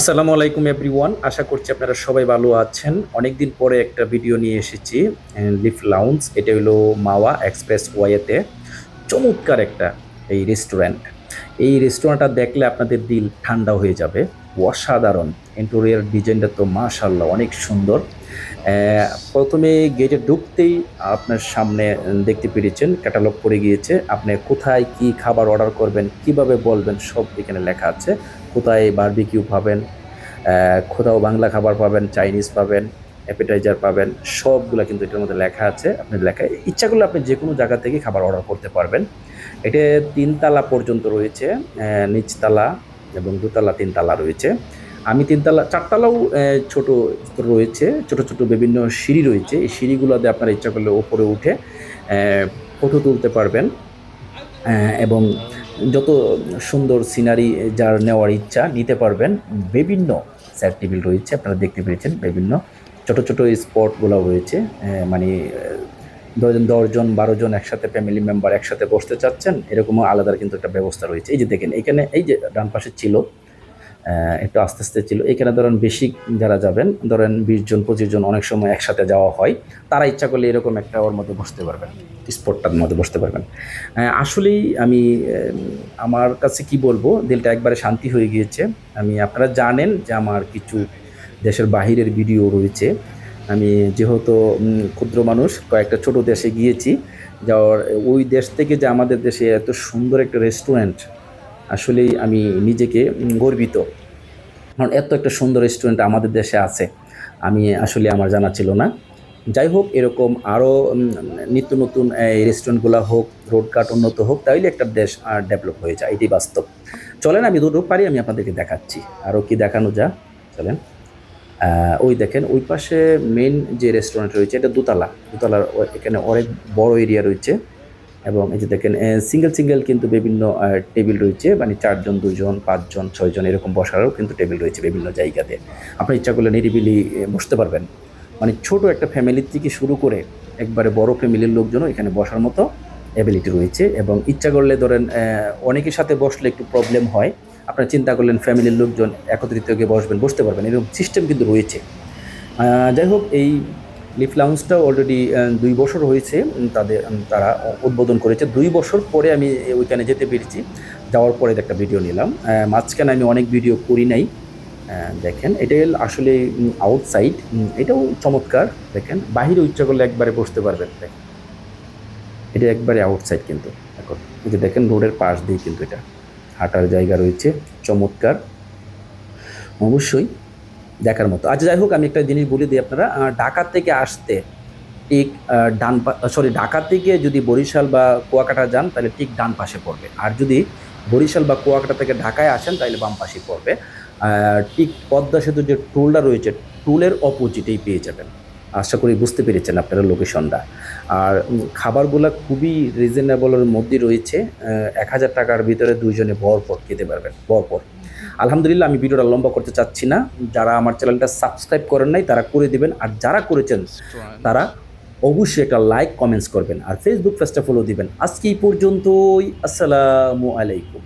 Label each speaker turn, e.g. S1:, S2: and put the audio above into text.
S1: আসসালামু আলাইকুম এভরিওয়ান, আশা করছি আপনারা সবাই ভালো আছেন। অনেকদিন পরে একটা ভিডিও নিয়ে এসেছি লিফ লাউন্স এটা হলো মাওয়া এক্সপ্রেস ওয়েতে চমৎকার একটা এই রেস্টুরেন্ট। এই রেস্টুরেন্টটা দেখলে আপনাদের দিল ঠান্ডা হয়ে যাবে। অসাধারণ। ইন্টোরিয়ার ডিজাইনটা তো মাশাল্লাহ অনেক সুন্দর। প্রথমে গেটে ঢুকতেই আপনার সামনে দেখতে পেরেছেন ক্যাটালগ পড়ে গিয়েছে। আপনি কোথায় কি খাবার অর্ডার করবেন, কীভাবে বলবেন, সব এখানে লেখা আছে। কোথায় বারবিকিউ পাবেন কোথাও বাংলা খাবার পাবেন চাইনিজ পাবেন অ্যাপেটাইজার পাবেন, সবগুলো কিন্তু এটার মধ্যে লেখা আছে। আপনি লেখা ইচ্ছা করলে আপনি যে কোনো জায়গা থেকে খাবার অর্ডার করতে পারবেন। এটা তিনতলা পর্যন্ত রয়েছে নিচতলা এবং দুতলা তিনতলা রয়েছে। আমি তিনতলা, চারতলাও ছোট রয়েছে, ছোট ছোট বিভিন্ন সিঁড়ি রয়েছে। এই সিঁড়িগুলোতে আপনারা ইচ্ছা করলে ওপরে উঠে ফটো তুলতে পারবেন। এবং যত সুন্দর সিনারি যার নেওয়ার ইচ্ছা নিতে পারবেন। বিভিন্ন স্যার টেবিল রয়েছে, আপনারা দেখতে পেয়েছেন বিভিন্ন। ছোট ছোট স্পটগুলো রয়েছে মানে ধরেন দশজন বারোজন একসাথে ফ্যামিলি মেম্বার একসাথে বসতে চাচ্ছেন, এরকমও আলাদা কিন্তু একটা ব্যবস্থা রয়েছে। এই যে দেখেন, এখানে এই যে ডান পাশে ছিল একটু আস্তে আস্তে ছিল। এখানে ধরেন বেশি যারা যাবেন, ধরেন বিশ জন, পঁচিশ জন অনেক সময় একসাথে যাওয়া হয়। তারা ইচ্ছা করলে এরকম একটা ওর মধ্যে বসতে পারবেন, স্পটটার মধ্যে বসতে পারবেন। আসলেই আমি আমার কাছে কি বলব, দিলটা একবারে শান্তি হয়ে গিয়েছে। আমি, আপনারা জানেন যে আমার কিছু দেশের বাহিরের ভিডিও রয়েছে। আমি যেহেতু ক্ষুদ্র মানুষ, কয়েকটা ছোট দেশে গিয়েছি। যাওয়ার, ওই দেশ থেকে যে আমাদের দেশে এত সুন্দর একটা রেস্টুরেন্ট আসলেই আমি নিজেকে গর্বিত। কারণ এত একটা সুন্দর রেস্টুরেন্ট আমাদের দেশে আছে। আমি আসলে আমার জানা ছিল না। যাই হোক, এরকম আরও নিত্য নতুন এই রেস্টুরেন্টগুলো হোক রোড কাট উন্নত হোক, তাইলে একটা দেশ ডেভেলপ হয়ে যায়। এটি বাস্তব। চলেন, আমি দুটো পারি আমি আপনাদেরকে দেখাচ্ছি। আরও কি দেখানো যা চলেন। ওই দেখেন, ওই পাশে মেন যে রেস্টুরেন্ট রয়েছে, এটা দোতলা। দোতলার এখানে অনেক বড় এরিয়া রয়েছে। এবং এই যে দেখেন সিঙ্গেল সিঙ্গেল কিন্তু বিভিন্ন টেবিল রয়েছে। মানে চারজন, দুজন, পাঁচজন, ছয়জন এরকম বসারও কিন্তু টেবিল রয়েছে বিভিন্ন জায়গাতে। আপনার ইচ্ছা করলে নিরিবিলি বসতে পারবেন। মানে ছোট একটা ফ্যামিলির থেকে শুরু করে একবারে বড় ফ্যামিলির লোকজনও এখানে বসার মতো অ্যাবিলিটি রয়েছে এবং ইচ্ছা করলে ধরেন অনেকের সাথে বসলে একটু প্রবলেম হয়। আপনারা চিন্তা করলেন ফ্যামিলির লোকজন একত্রিত হয়ে বসবেন, বসতে পারবেন, এরকম সিস্টেম কিন্তু রয়েছে। যাই হোক, এই লিফ লাউন্সটা অলরেডি দুই বছর হয়েছে তাদের তারা উদ্বোধন করেছে। দুই বছর পরে আমি ওইখানে যেতে পেরেছি। যাওয়ার পরে একটা ভিডিও নিলাম। মাঝখানে আমি অনেক ভিডিও করি নাই। দেখেন, এটা আসলে আউটসাইড এটাও চমৎকার। দেখেন, বাহিরে ইচ্ছা করলে একবারে বসতে পারবেন। দেখেন, এটা একবারে আউটসাইড কিন্তু। এখন, এই যে দেখেন, রোডের পাশ দিয়ে কিন্তু এটা হাঁটার জায়গা রয়েছে। চমৎকার। অবশ্যই দেখার মতো। আচ্ছা যাই হোক, আমি একটা জিনিস বলে দিই আপনারা। ঢাকা থেকে আসতে ঠিক ডান সরি, ঢাকা থেকে যদি বরিশাল বা কুয়াকাটা যান, তাহলে ঠিক ডান পাশে পড়বে। আর যদি বরিশাল বা কুয়াকাটা থেকে ঢাকায় আসেন, তাহলে বাম পাশে পড়বে। ঠিক পদ্মা সেতু যে টুলটা রয়েছে, টুলের অপোজিটেই পেয়ে যাবেন। আশা করি বুঝতে পেরেছেন আপনারা লোকেশনটা। আর খাবারগুলো খুবই রিজনেবলের মধ্যে রয়েছে। এক হাজার টাকার ভিতরে দুইজনে ভরপর খেতে পারবেন, ভরপর। আলহামদুলিল্লাহ আমি ভিডিওটা লম্বা করতে চাচ্ছি না। যারা আমার চ্যানেলটা সাবস্ক্রাইব করেন নাই তারা করে দিবেন। আর যারা করেছেন তারা অবশ্যই একটা লাইক কমেন্টস করবেন। আর ফেসবুক পেজটা ফলো দিবেন। আজকে এই পর্যন্তই। আসসালামু আলাইকুম।